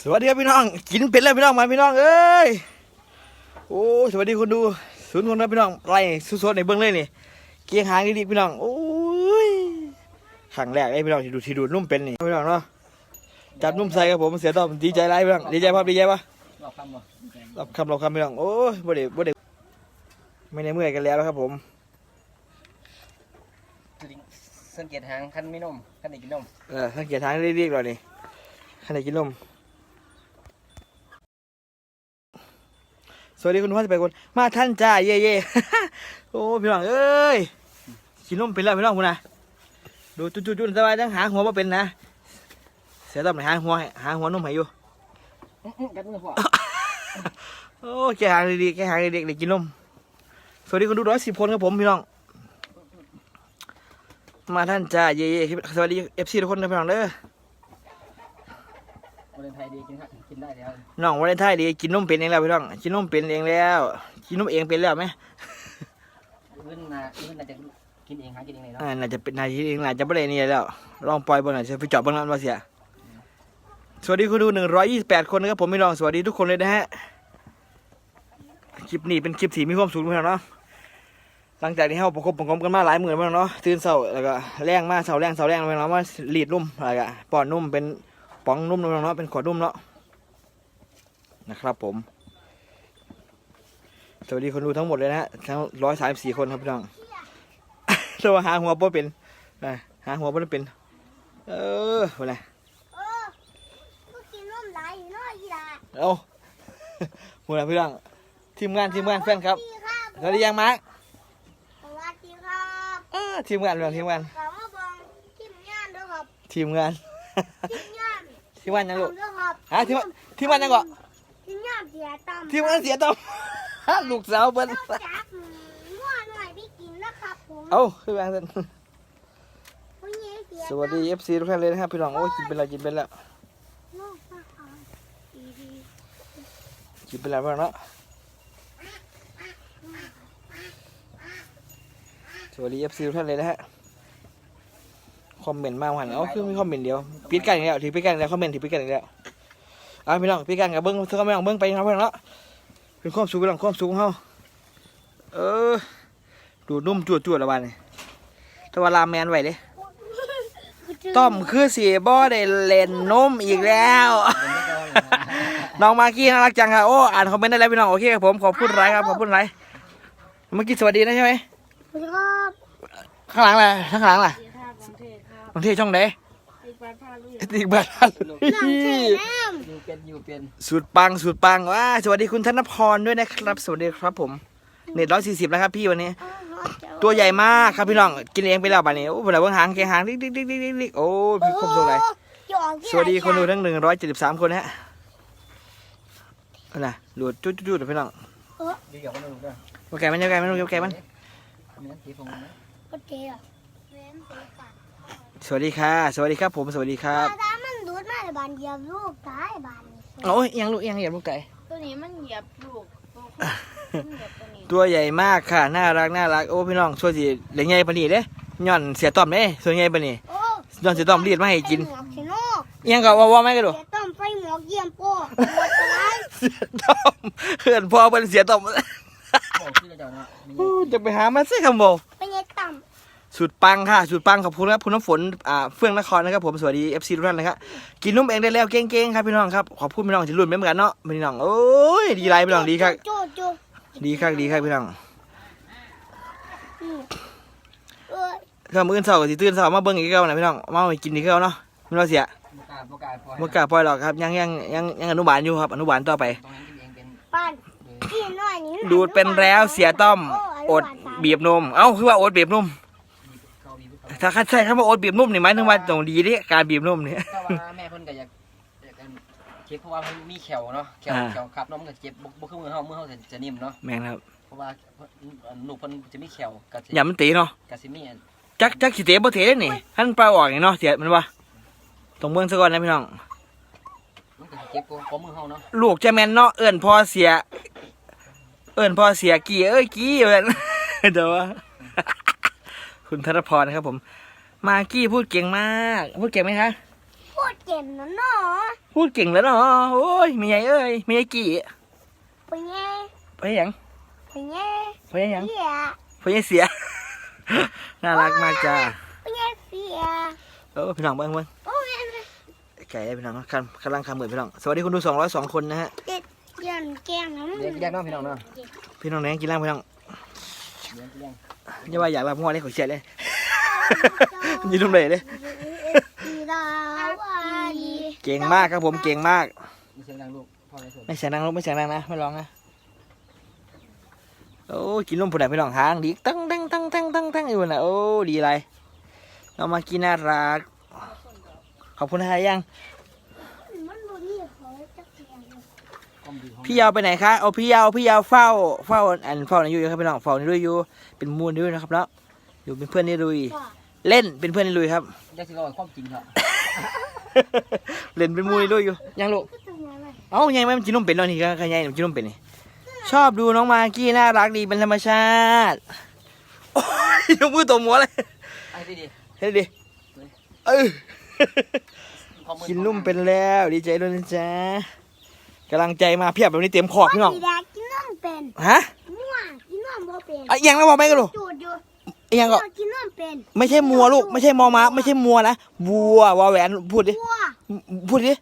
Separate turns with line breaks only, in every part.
สวัสดีครับพี่น้อง กินเป็ดแล้วพี่น้องมาพี่น้องเอ้ยโอ้ยสวัสดีคนดูศูนย์คนครับพี่น้องไล่สุดๆในเบื้องเลยนี่เกียงหางดีๆพี่น้องโอ้ยครั้งแรกไอ้พี่น้องที่ดูที่ดูดนุ่มเป็นนี่พี่น้องเนาะจับนุ่มใส่ครับผมเสียต่อดีใจไรพี่น้องดีใจป่ะดีใจป่ะ
รอบคำบ่
รับคำรับคำพี่น้องโอ้ยบ่ได้บ่ได้ไม่ได้เมื่อยกันแล้วนะครับผม
สังเกตหางคันไม่นมคันไหนกินนม
เออสังเกตทางเรียกๆหน่ อยนี่ขณะกินนมสวัสดีคุณพ่อจะไปคน มาท่านจ้าเย่เย่โอ้พี่น้องเอ้ยกินนมเป็นแล้วพี่น้องคุณนะดูจุดๆๆสบายจังหาหัวมาเป็นนะ เสียตำไหนหาหัวให้หาหัวนมให้อยู่
กัดมือพ่อ
โอ้แกหางดีๆแกหางดีๆเด็กกินนมสวัสดีคุณดูร้อยสิบคนครับผมพี่น้อง มาท่านจ้าเย่เย่สวัสดีเอฟซีทุกคนนะพี่น้องเด้อ
วาเลนไทน์ดีกินครับกินได้แล้ว
น้องวันไทายดีกินนมเป็นเองแล้วพี่น้องกินนมเป็นเองแล้วกินนมเองเป็นแล้วไหม
อื่นนะอื่นน่าจะกินเองหากินเองเลยเนาะ
อ่าน่าจะเป็นนายที่เองน่าจะไม่ได้นี่แล้วลองปล่อยบนหน่อยจะไปจอดบนนั้นมาเสียสวัสดีคุณดูหนึ่งร้อยยี่สิบแปดคนนะครับผมพี่น้องสวัสดีทุกคนเลยนะฮะคลิปนี้เป็นคลิปที่มีความสุขพี่น้องเนาะหลังจากที่เราประกบประกบกันมาหลายหมื่นพี่น้องเนาะตื่นเช้าแล้วก็แรงมาเช้าแรงเช้าแรงพี่น้องมารีดนุ่มอะไรก็ป้อนนุ่มเป็น ป๋องนุ่มพี่น้องเนาะเป็นขวดนุ่มเนาะนะครับผม สวัสดีคนดูทั้งหมดเลยนะฮะทั้งร้อยสามสี่คนครับพี่น้องเราหาหัวบ่เป็นนะหาหัวบ่เป็น เออวันไหน
เออก็กินนมไหลายอยู่เนาะอีหลา
เอาหัวไหนพี่น้องทีมงานทีมงานแฟนครับ
สวัสดีครับ
สวัสดียังมาร์ค
สวัสดีครับ
เออทีมงานพี่น้องทีมงาน
ขอมาบอกทีมงานด้วยครับ
ทีมงาน
ทีมงาน
ทีมงานยังลูก
ด้วยครับ
ฮะทีมงานทีมงานยังก่อ
ทีมงานเสียตั้ม
ทีมงานเสียต่อมลูกสาวเบิ้ล
นอกจากงัวหน่อยพี่กินนะครับผม
เอ้าคือวางเส้น
ผู้หญิงเสีย
สวัสดีเอฟซีทุกท่านเลยนะครับพี่น้องโอ้ยกินเป็นแล้วกินเป็นแล้ว
นอกจากเอาดี
กินเป็นแล้วพี่น้องเนาะสวัสดีเอฟซีทุกท่านเลยนะฮะ คอมเมนต์มาหันเอาคือมีคอมเมนต์เดียวปิดกันอีกแล้วถือปิดกันอีกแล้วคอมเมนต์ถือปิดกันอีกแล้วอะพี่น้องปิดกันกับเบิ้งเธอก็ไม่ต้องเบิ้งไปนะครับพี่น้องเนาะเป็นความสุขพี่น้องความสุขของเฮาเออดูดนุ่มจวดจวดละวันนี่แต่ว่าลามแมนไหวเด้
ๆ
ต้อมคือสีบ่ได้เล่นนมอีกแล้ว
เป็นไม่ก็
น้องมากกี้น่ารักจังค่ะโอ้อ่านคอมเมนต์ได้แล้วพี่น้องโอเคครับผมขอบคุณไรครับขอบคุณไรเมื่อกี้สวัสดีนะใช่ไหม
ครับ
ข้างหลังล่ะข้างหลังล่ะ
ครับกรุงเทพครับ
บางทีช่องไหน
อีกวันพาลุย
อีกบ้าน
น้ำเทน้
อยู่เป็นอยู่เป็น
สุดปังสุดปังว้าสวัสดีคุณธนพรด้วยนะครับ สวัสดีครับผมเน็ตร้อยสี่สิบแล้วครับพี่วันนี้ำตัวใหญ่มากครับพี่น้องกินเองไปแล้วป่านนี้โอ้เวลาเบิ่งหางแกหางดิ๊กดิ๊กดิ๊กดิ๊กดิ๊กดิ๊กโอ้พี่คมสุขเลยสวัสดีคนดูทั้งหนึ่งร้อยเจ็ดสิบสามคนนะฮะเอาน่ะดูดจุดจุดจุดพี่น้อง
ดีกับคนอื่นด้วย
โอเคมันโอเคมันโอเคมัน
มีน้ำสีฟงไหม
โอเคอะเว้นไปก่อน
สวัสดีค่ะ สวัสดีครับ ผมสวัสดีครับ
ถ้ามันดูดมาในบานเดียวลูกตายบานนี้
โอ้ยยังลูกยังเหยียบลูกไก่
ตัวนี้มันเหยียบลูกตัวมันเหยียบตัวนี้
ตัวใหญ่มากค่ะ น่ารักน่ารักโอ้พี่น้องช่วยสิเหลือใหญ่ปานนี้เด้ย่อนเสียต้อมเด้ส่วนใหญ่ปานนี้
โอ้
ย้อนเสียต้อมรีดมาให้กิน
หมวกเชโนก
อิหยังก็ว่าว่าไม่กันดู
เดี๋ยวต้องไปหมวกเยี่ยมโป้หมวกอะไร
เสียต้อมเพื่อนพ่อเป็นเสียต้อม
บอกชื่อเจ้าเนาะมี
โอ้จะไปหามาสิคำโบ
ไปยัยต่
สุดปังค่ะ สุดปังขอบคุณครับคุณน้ำฝนอ่าเฟื่องนครนะครับผมสวัสดีเอฟซีทุกท่านนะครับกินนุ่มเองได้แล้วเก่งๆครับพี่น้องครับขอบคุณพี่น้องที่รุ่นไม่เหมือนกันเนาะพี่น้องโอ้ยดีไรำพี่น้องดีครับ
โจโจ
ดีครับดีครับพี่น้อง
เอ้ย
ก็มื้อเช้าก็สิตื่นเช้ามาเบิ่งอีกแล้วนะพี่น้องมาให้กินอีกแล้วเนาะไม่ว่าเสีย
โอกาสโอกาสพอ
บ่กล้าปล่อยหรอกครับยังยังยังยังอนุบาลอยู่ครับอนุบาลต่อไป
ตรงนั้นกินเองเป็น
ป้านพี่น้อยนี่
ดูดเป็นแล้วเสียต้อมอดบีบนมเอ้าคือว่าอดบีบนม
เขาบีบเขา
ถ้าคัดใช่คำว่าอดบีบนมนี่หมายถึงว่าต้องดีเดิการบีบนมนี่
ก็ว่าแม่เพิ่นก็อยากอยากเจ็บเพราะว่ามันมีแขวเนาะแขว
อ่า
แขวขับน้องก็เจ็บบ่บ่คือมือเฮามือเฮาจะนิ่มเนาะ
แม่นครับ
เพราะว่าหนูเพิ่นจะมีแขวกับสิ
อย่ามันตีเนาะ
กับสิมีอัน
จักจักสิเตะบ่เตะได้นี่ท่านปลาออกนี่เนาะเสียมันว่าต้องเบิ่งซะก่อนนะพี่น้อง
มันก็สิเจ็บกว่าของมือเฮาเนาะ
ลูกจะแม่นเนาะเอิ้นพ่อเสีย เอิ้นพ่อเสียกี่เอ้ยกี่เอิ้น เดี๋ยวว่า คุณธนพรนะครับผม มากกี้พูดเก่งมาก พูดเก่งไหมคะ
พูพูดเก่งนะเนาะ
พูดเก่งแล้วเนาะโอ้ยมีไงเอ้ยมีไงกี่
ไปไง
ไปหยัง
ไปไง
ไปหยัง
เสีย
ไปยังเสีย น่ารักมากจ้า
ไปไงเสีย
เออพี่น้องเบิ้งเบิ้ง
โอ้ย
ไก่พี่น้องกำกำลังคำเหมือนพี่น้อง สวัสดีคุณดู202คนนะฮะ
เด็ดเยันแกงนะมึง
เลี้ยงแยกน้องพี่น้องเนาะ
พี่น้องแหนงกินล่างพี่น้อง
เลี้ยงเลี้ยง
อย่าว่าอยากรับง้อเลยขอเชียร์เลยยืนตรงไหนเลย
ดาวาดี
เก่งมากครับผมเก่งมาก
มีเสียงดังลูกพ่อในส่วน
ไม่เสียงดังลูกไม่เสียงดังนะไม่ร้องนะโอ้ยกินนมผู้ใดพี่น้องหางดีตั้งตั้งตั้งตั้งตั้งตั้งอยู่น่ะโอ้ดีไรเรามากินน่ารักขอบคุณนะยัง
มันบ่มีเขาจักเสียง
ความดีของ
พี่ยาวไปไหนคะเอาพี่ยาวพี่ยาวเฝ้าเฝ้าอันเฝ้าในยูครับพี่น้องเฝ้าในลุยอยู่เป็นมูลด้วยนะครับแล้วอยู่เป็นเพื่อนในลุย เล่นเป็นเพื่อนในลุยครับ
ยาสิเราความจริงครับ
เล่นเป็นมูลในลุยอยู่ยังลูก
ก็ต้องยังไง
เอ้ายังไม่มันกินนมเป็นแล้วนี่ก็ขยายมันกินนมเป็นนี่ชอบดูน้องมากกี้น่ารักดีเป็นธรรมชาติโอ้ยยกมือตัวหมัวเลย
ไอ้ที่ดี
เฮ้ยดิเออ
ความมือ
กินนุ่มเป็นแล้วดีใจด้วยนะจ๊ะ กำลังใจมาเพียบแบบนี้เต็มขอบพี่น้อง
สีแดงกินนมเป็น
ฮะ
ม่วงกินนมบ่เป็น
อะยังแล้วบอกไม่กันลูก
จูดอยู่
ยังก็
กินนมเป็น
ไม่ใช่มัวลูกไม่ใช่มอม้าไม่ใช่มัวนะวัววอแหวนพูดดิ
บัว
พูดดิ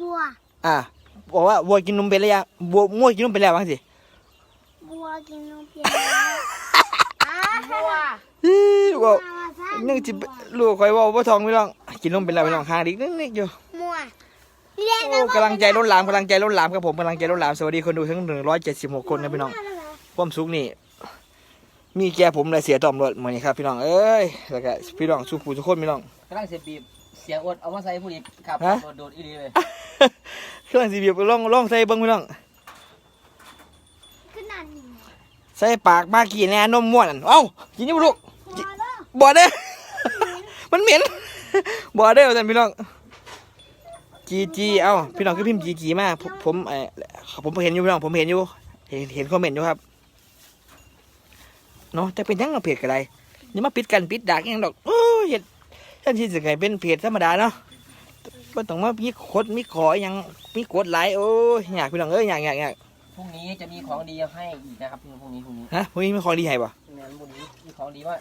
บัว
อะบอกว่าวัวกินนมเป็นแล้วยังวัวงัวกินนมเป็นแล้วบ้างสิ
บัวกินนมเป็น
บัว
อีบอก
นึ
นึกจิลูกคอยเว่าว่าทองไม่ต้องกินนมเป็นแล้วไม่ต้องห่างดิกนิดๆอยู่
มัวเรียน
โอ้กำลังใจล้นหลามกำลังใจล้นหลามครับผมกำลังใจล้นหลามสวัสดีคนดูทั้งหนึ่งร้อยเจ็ดสิบหกคนครับพี่น้องความสุขนี่ มีแกผมเลยเสียตอมรถเหมือนนี้ครับพี่น้องเอ้ยแล้วก็พี่น้องสู้ผู้ทุกคนพี่น้อง
กำลังเสียบีบเสียอดเอามาใส่ผู้หญิงขับ
ฮะ
โดดโดดอีดีเลย
เครื่องสีเบียบก็ล่องล่องใส่เบิ้งพี่น้อง
ขึ้นนั่นนี่
ใส่ปากมากกี่แน่นมม้วนนั่นเอ้ากินอยังลูก
บัวเด้อ
บ่เด้อมันเหม็นบ่เด้อท่านพี่น้อง จีจีเอ้าพี่น้องคือพิมพ์จีจีมากผมผมเออผมเห็นอยู่พี่น้องผมเห็นอยู่เห็นเห็นคอมเมนต์อยู่ครับเนาะแต่เป็นยังเราเพจกันไรนี่มาปิดกันปิดดักยังดอกโอ้ยเห็นท่านที่สิไงเป็นเพจธรรมดาเนาะก็ต้องมามีคดมีขอหยังมีกดไลค์โอ้ยอยากพี่น้องเอ้ยอยากอยากอยาก
พรุ่งนี้จะมีของดีให้อีกนะครับพรุ่งนี้พรุ่งนี้
ฮะพวกนี้มีของดีให้ป่ะ
งานพรุ่งนี้มีของดีว่า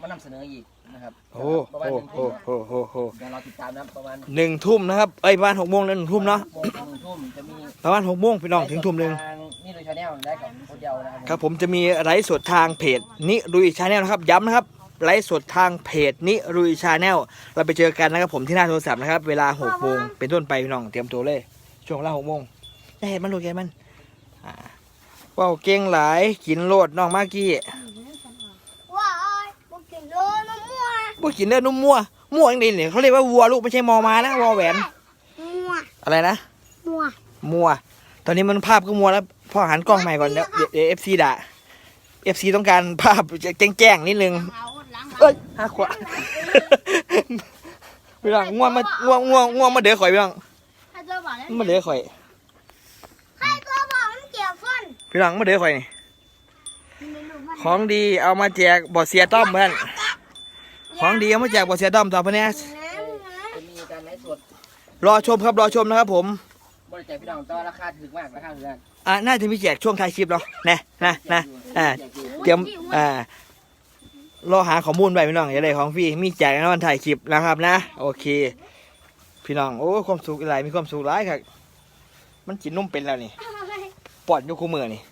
มานำเสนออีกนะครับ
โอ้
ประ
โห
มาณหนึ่ง
โอ้
ทุ่ม
โหโหโห
เดี๋ยวเราติดตามนะประมาณ
หนึ่งทุ่มนะครับเอ้ยประมาณหกโมงแล้วหนึ่งทุ่มเนาะ
โมงถึงหนึ่งทุ่มจะมี
ประมาณหกโมงพี่น้องถึงทุ่มหนึ่ง
ทางนี่โดยชาแนลได้กับคนเดียวนะครับ
ครับผมจะมีไลฟ์สดทางเพจนิรุยชาแนลนะครับ ย้ำนะครับไลฟ์สดทางเพจนิรุยชาแนลเราไปเจอกันนะครับผมที่หน้าโทรศัพท์นะครับ เวลาหกโมงเป็นต้นไปพี่น้องเตรียมตัวเลย ช่วงเวลาหกโมงได้เห็นมันลูกแกมันอ่าว้าวเก่งหลายกินโลดน้องมากกี้
ว้ายบ่กินโดนมะม่วง
พว กกินเนื้อนุ่มมั่วมั่วจริงๆเนี่ยเขาเรียกว่าวัวลูกไม่ใช่มอมานะวอแหวน
มัว
อะไรนะ
มัว
มัว ตอนนี้มันภาพก็มัวแล้วพ่อหันกล้องใหม่ก่อนเดี๋ยวเดี๋ยวเอฟซีด่าเอฟซีต้องการภาพแจ้งๆนิดนึง
เอาล้าง
เอ้ยห้าขวาพี่น้องง่วงมาง่วงง่วงง่วงมาเดือข่อยพี่น้อง
ถ้าเจอบ่าแล้ว
มาเดือข่อย
ใครตัวบอกมันเกี่ยวฟัน
พี่น้องมาเดือข่อยนี่ของดีเอามาแจกบ่อเสียต้อมเพื่อน ของดีเอามาแจกบ่อเสียต้อมต่อไปเนี้ย
น้ำนะ
จะมีการไลฟ์สด
รอชมครับรอชมนะครับผม
บริจาคพี่น้องแต่ว่าราคาถึงมากราคาถึงมาก
อ่าน่าจะมีแจกช่วงท้ายคลิปเนาะนะนะนะอ่าเตรียมอ่ารอหาข้อมูลไปพี่น้องอย่าได้ของฟรีมีแจกในวันถ่ายคลิปนะครับนะ โอเค พี่น้องโอ้ความสุขอะไรมีความสุขหลายครับมันกินนุ่มเป็นแล้วนี่ปอดอยู่คู่มือนี่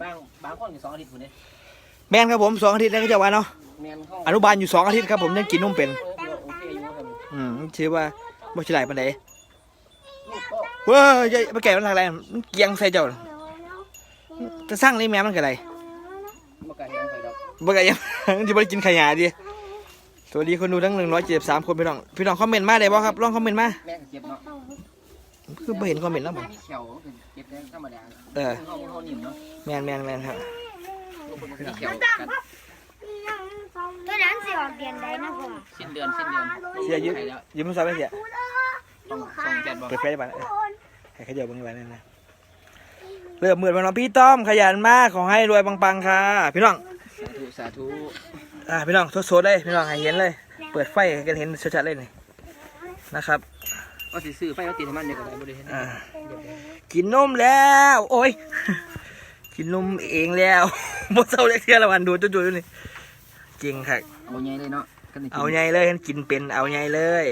บางบางคนอยู่สองอาทิตย์คนนี้
แม่นครับผมสองอาทิตย์แล้วก็จะว่าเนาะ
แมนห้อง
อนุบาลอยู่สองอาทิตย์ครับผมยังกินนุ่มเป็น
โอเคอยู่ครับ
อืมชื่อว่าบ่ชิไหลปันได
ลูกก็
เว้ยจะไปแก่มันอะไรมันเกียงใส่เจ้าจะสร้างนี่แม่มันก็ไร
มาไก่ยังไก่ดอก
บ่ก็ยังจะบ่ได้กินขยะดิสวัสดีคนดูทั้งหนึ่งร้อยเจ็ดสามคนพี่น้องพี่น้องคอมเมนต์มาได้บ่ครับลองคอมเมนต์มา
แม่ก็เก็บเนาะ
คือบ่เห็นคอมเมนต์แล้วบ่
มีเขียวก็เก็บได้ธรรมดา
เออ
ห้องห้องนิ่มเนาะ
แม่นแม่นแม่นครับ
ลูกคนมีเขียวกัน
ตัวนั้นสิออกเดือนใดนะพ่อ
สิ้นเดือนสิ้นเดือน
เสียยืม
ไข่แล้ว
ยืมโทรศัพท์ไปเสีย
ต้องส่งแกนบอก
เปิดไฟได้ป่ะเออให้เขาเดี๋ยวเบิ่งไว้นั่นนะเริ่มมืดมาน้องพี่ต้อมขยันมากขอให้รวยปังๆค่ะพี่น้อง
สาธุสาธุ
อ่าพี่น้องสดๆเลยพี่น้องให้เห็นเลย เปิดไฟให้กันเห็นชัดๆเลยนี่นะครับ
ก็สิซื้อไฟก็ติดให้มันเดี๋ยวก็ได้บ่ได้เฮ็ด
อ่ากินนมแล้ว โอ้ยกินนมเองแล้วบ่เศร้าเลยเที่ยละวันดูจู่ๆอยู่นี่ จริงครับ
เอาใหญ่เลยเนาะกันนี่กิน
เอาใหญ่เลยกินเป็นเอาใหญ่เลย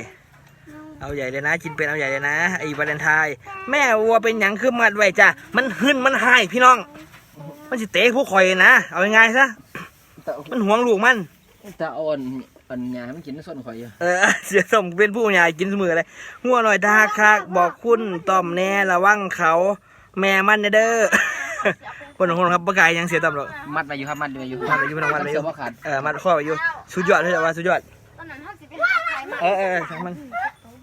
เอาใหญ่เลยนะ กินเป็นเอาใหญ่เลยนะไอ้วาเลนไทน์แม่วัวเป็นหยังคือมัดไว้จ้ะมันหึ่นมันหายพี่น้อง มันสิเตะผู้ข่อยนะเอายังไงซะ
แต่
มันหวงลูกมัน
แต่เอาอันอันหญ้าให้มันกินส่วนข่อยอยู่
เออเสียสมเป็นผู้ใหญ่กินเสมอเลยหัวหน่อยตาคักบอกคุณต้อมแน่ระวังเขา แม่มันเด้อ คนของคนครับประกายยังเสียต่ำหรอก
มัดไว้อยู่ครับมัดไว้อยู่
มัดไว้อยู่มัดไว้อยู่
เสื้อบ่ขาด
เออมัดข้อไว้อยู่สุดยอดเลยว่าสุดยอด
ตอนนั้นเขาสิไปหาใครมา
เออเออช่างมัน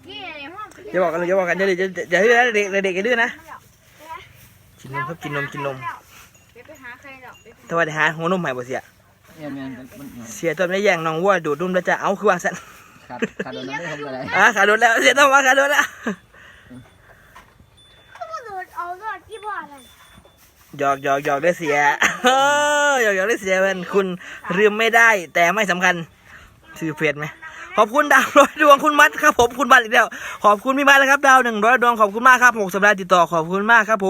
พี่ไอ้ห้อง
อย่าบอกกันเลยอย่าบอกกันอย่าเด็กอย่าดื้อนะเด็กเด็กอย่าดื้อนะกินนมครับกินนมกินนม
ไปไปหาใครหรอกไป
แต่ว่าเดี๋ยวหาหัวนมใหม่บ่เสีย
เนี่ยแม่นมัน
เสียต้นได้แย่งน้องวัวดูดนมแล้วจะเอาคือวางสัน
ขาดขาดโดนนั้นได้ทำอะไร
อะขาดโดนแล้วเสียต้นมาขาดโดนแล้ว หยอกหยอกหยอกได้เสียเออหยอกหยอกได้เสียมันคุณลืมไม่ได้ แต่ไม่สำคัญชื่อเฟซไหมขอบคุณดาวร้อยดวงคุณมัดครับผมคุณมัดอีกแล้วขอบคุณพี่มัดแล้วครับดาวหนึ่งร้อยดวงขอบคุณมากครับหกสัปดาห์ติดต่อขอบคุณมากครับ ผ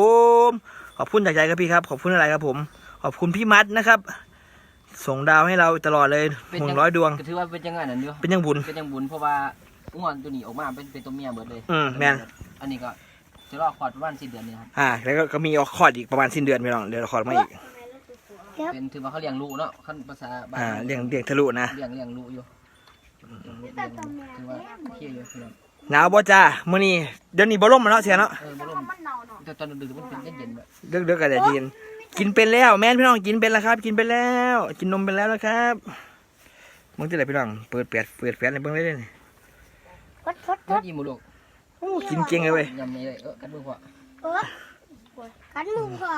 ม ขอบคุณจากใจครับพี่ครับ ขอบคุณอะไรครับผม ขอบคุณพี่มัดนะครับ ส่งดาวให้เราตลอดเลยหนึ่งร้อยดวง
ก็ถือว่าเป็นจังไงนั่นอยู่
เป็นยังบุญ
เป็นยังบุญเพราะว่าอ้วนตัวนี้ออกมาเป็นเป็นตัวเมียเบิดเลย
อืมแม่น
อันนี้ก็ จะรอคลอดประมาณ4เดือนนี่ครับ
อ่า แล้วก็ก็มีออกคอร์ดอีกประมาณสิ้นเดือนพี่น้องเดี๋ยวเราคอร์ดมาอีก
เป็นถือว่าเขาเลี้ยงลูกเนาะขั้นภาษาบ้าน
อ่าเลี้ยงเลี้ยงทะลุนะ
เลี้ยงเลี้ยงลูกอยู่เลี้ยงลูกถือว่าโอเคอยู่พี่น้อง
หนาวบ่จ้ามื้อนี้เดี๋ยวนี้บ่ล่มมาแล้วเสียเนาะ
เออบ่ลม
มันเน่าเนาะ
แต่ตอนดึกๆมันเป็นเย็นๆแบบ
เดือกเดือกกันแต่ทีนกินเป็นแล้วแม่นพี่น้องกินเป็นแล้วครับ กินเป็นแล้ว กินนมเป็นแล้วนะครับมึงจะไหนพี่น้องเปิดเปียดเปิดแฟนในเบื้องเลยนี่
กดกดก
ร
ด
ถยิ้มลูก
โอ้กินเก่งเลยเว้ย
ยำนี่เลยเออกัดมือพ่อ
เออกันมือพอ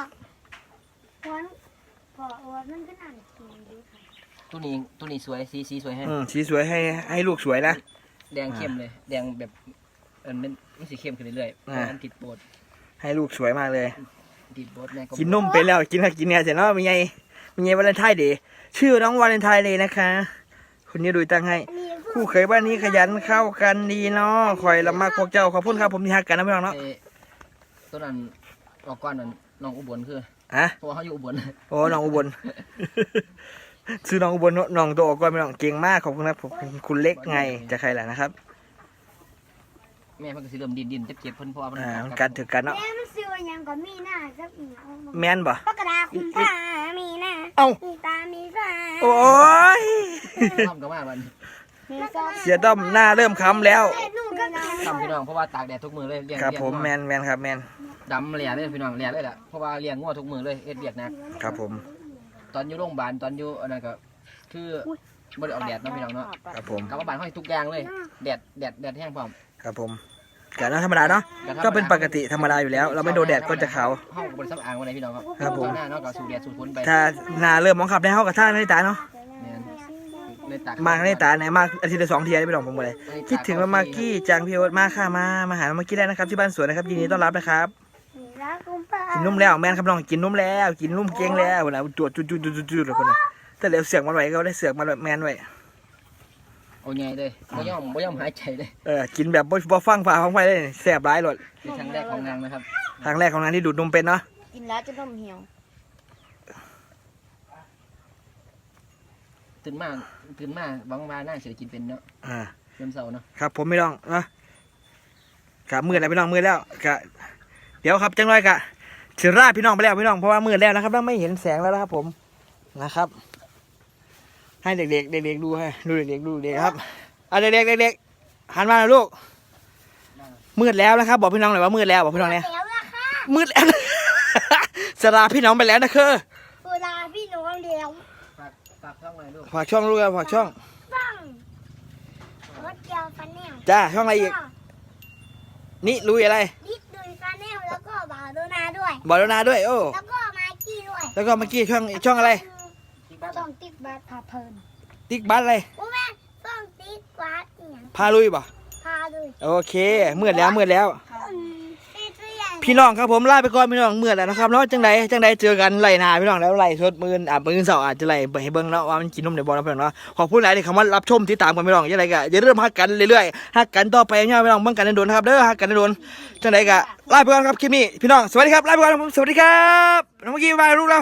วันพอวันมันก็นั่นกินดูค่ะ
ตัวนี้ตัวนี้สวยสีสีสวยให้
อืมสีสวยให้ให้ลูกสวยนะ
แดงเข้มเลย แดงแบบเออมันมันสีเข้มขึ้นเรื่อยๆเพ
อ่า
ราะมันติดโบด
ให้ลูกสวยมากเลย
ติดโบดแม่
กินนมเป็นแล้วกินค่ะกินเนี่ยเสร็จแล้วมีไงมีไงวาเลนไทน์เดย์ชื่อน้องวาเลนไทน์เลยนะคะ คุณนี่ดูตั้งให้
อันนี้ คือ
คู่เคยบ้านนี้ขยันเข้ากันดีเนาะคอยละมากพวกเจ้าขอบคุณครับผมที่ฮักกันนะพี่น้องเนาะ
เอ้ตัวนั้นออกก่อนนั้นน้องอุบลคือ
อะ
เพราะว่าเขาอยู่อุบล
โอ้น้องอุบลซื้อน้องอุบลเนอะน้องตัวออกก่อนพี่น้องเก่งมากขอบคุณครับผมคุณเล็กไงจะใครล่ะนะครับ
แม่เพิ่นก็สิเริ่มดินดินเจ็บๆเพิ่นเพราะว่ามัน
อ่ามันกัดถือกันเนาะ
แม่มันซื้อยังก็มีหน้าสักอีกเอามา
แม่นบ่
ปากกาดาคุณป้ามีหน้า
เอ้า
มีตามีฟ้า
โอ้ย
ทำกับมาบัดน
มีซอก
เสียต้อมหน้าเริ่มค้ำแล้ว
หนูก็ตา
ทำพี่น้องเพราะว่าตากแดดทุกมือเลยเลี้ยง
ครับ
เลี้ยง
ผม
งัว
แมนแมนครับแมน
ดำเหลี่ยเลยพี่น้องเหลี่ยเลยแหละเพราะว่าเลี้ยงงัวทุกมือเลยเอ็ดเบียกหนัก
ครับผม
ตอนอยู่โรงพยาบาลตอนอยู่อันนั้นก็คือบ่ได้ออกแดดเนาะพี่น้องเนาะ
ครับผม
กลับมาบ้านเขาให้ทุกอย่างเลยแดดแดดแดดแห้งพร้อม
ครับผมกันเนาะธรรมดาเนาะก็เป็นปกติธรรมดาอยู่แล้ว เราไม่โดนแดดก็จะขาว
ห้องบริษัทอ่างวันไหนพี่น้องครับ
ครับผม
หน้าเนาะก็สูดแดดสูดฝนไป
ถ้าหน้าเริ่มมองขับได้เท่ากับท่าในตาเนาะ
แม่น ในตาก
มากในตาไหนมากอาทิตย์ละสองเทียได้ไปลองผมหมดเลยคิดถึงมากๆกี้จังพี่โอ๊ตมากค่ะมามาหามากี้ได้นะครับที่บ้านสวนนะครับยินดีต้อนรับนะครับ
มีรักคุณป้า
กินนุ่มแล้วแม่นครับน้องกินนุ่มแล้วกินนุ่มเก่งแล้วนะจวดจุดจุดจุดจุดจุดเลยคนน่ะแต่เดี๋ยวเสือกมันไว้ก็ได้เสือกมันแบบแมนไว้
เอาไงเลยบ่ยอมบ่ยอมหายใจเลย
เออกินแบบบ่บ่ฟังฝ่าฟังไฟเลยแสบร้ายหลด
เป็นครั้งแรกของนางนะครับ
ครั้งแรกของนางที่ดูดนมเป็นเนาะ
กินแล้วจะนมเหี่ยว
ตื่นมา ตื่นมาหวังว่าน่าเสียกินเป็นเนาะ
อ่า
เริ่มเศร้าเนาะ
ครับผมไม่ต้องเนาะกะมืดแล้วพี่น้องมืดแล้วกะเดี๋ยวครับจังไรกะเชิญราพี่น้องไปแล้วพี่น้องเพราะว่ามืดแล้วนะครับแล้วไม่เห็นแสงแล้วนะครับ ผมนะครับ ให้เด็กๆเด็กๆดูให้ดูเด็กๆดูเด็กครับเอาเด็กๆเด็กๆหันมาหน่อยลูกมืดแล้วนะครับ บอกพี่น้องหน่อยว่ามืดแล้วบอกพี่น้องเนี่ย
แล้วล่ะค่ะ
มืดแล้วสลาพี่น้องไปแล้วนะคือ
เวลาพี่น้องเดียว
ฝากฝากช่อง หน่อยลูก
ฝากช่องลูกครับฝากช่อง
ฟังรถเกียวฟันแนว
จ้า ช่องอะไรอีก นี่ลุยอะไร
ดิดดุยฟันแนวแล้วก็บาโดนาด้วย
บอลนาด้วย โอ้
แล้วก็มากี้ด้วย
แล้วก็เมื่อกี้ช่องช่องอะไร
ต้องติ๊กบัตรพาเพลิน
ติ๊กบัสอะไร
โอ้แม่ต้องติ๊กบัตรเนี่ย
พาลุยป่ะ
พาด้วย
โอเค มืดแล้วมืดแล้ว
อืม พี่น้
องครับผมลาไปก่อนพี่น้องเมื่อแล้วนะครับเนาะจังใดจังใดเจอกันไลนาพี่น้องแล้วไลชดมืออะมือเสาร์อาจจะไล่ไปให้เบิ้งเนาะว่ามันกินนมในบ่อนะพี่น้องเนาะขอบคุณหลายที่คำว่ารับชมติดตามกันพี่น้องยังไงกะอย่าเริ่มฮักกันเรื่อยๆฮักกันต่อไปเนี่ยพี่น้องเบิ้งกันในโดนนะครับเด้อฮักกันในโดนจังใดกะลาไปก่อนครับคลิปนี้พี่น้องสวัสดีครับลาไปก่อนผมสวัสดีครับน้องเมื่อกี้บายลูกเรา